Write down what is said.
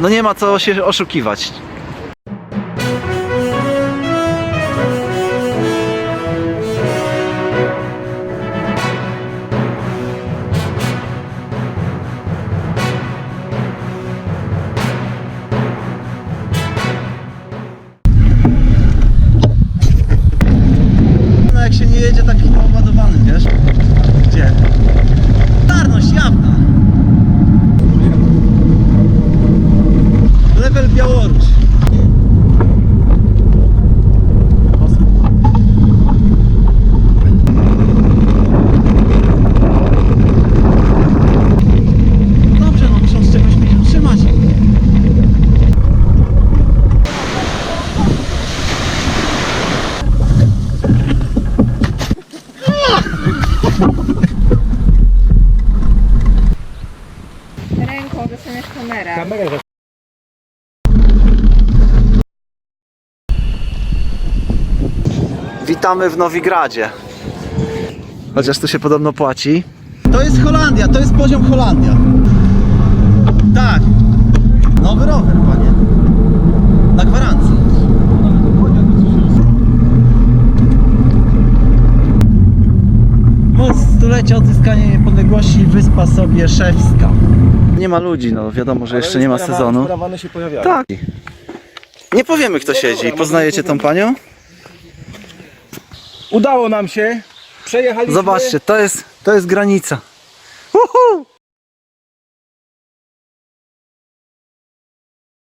no nie ma co się oszukiwać. Level Białoruś. Dobrze, no muszą z czegoś mnie Witamy w Nowigradzie. Chociaż tu się podobno płaci. To jest Holandia, to jest poziom Holandia. Tak. Nowy rower, panie. Na gwarancji. Moc stulecia odzyskania niepodległości Wyspa Sobieszewska. Nie ma ludzi, no wiadomo, że jeszcze nie ma sezonu. Karawany się pojawiają. Tak. Nie powiemy kto siedzi. Poznajecie tą panią? Udało nam się. Przejechaliśmy. Zobaczcie, to jest, to jest granica. Uhu!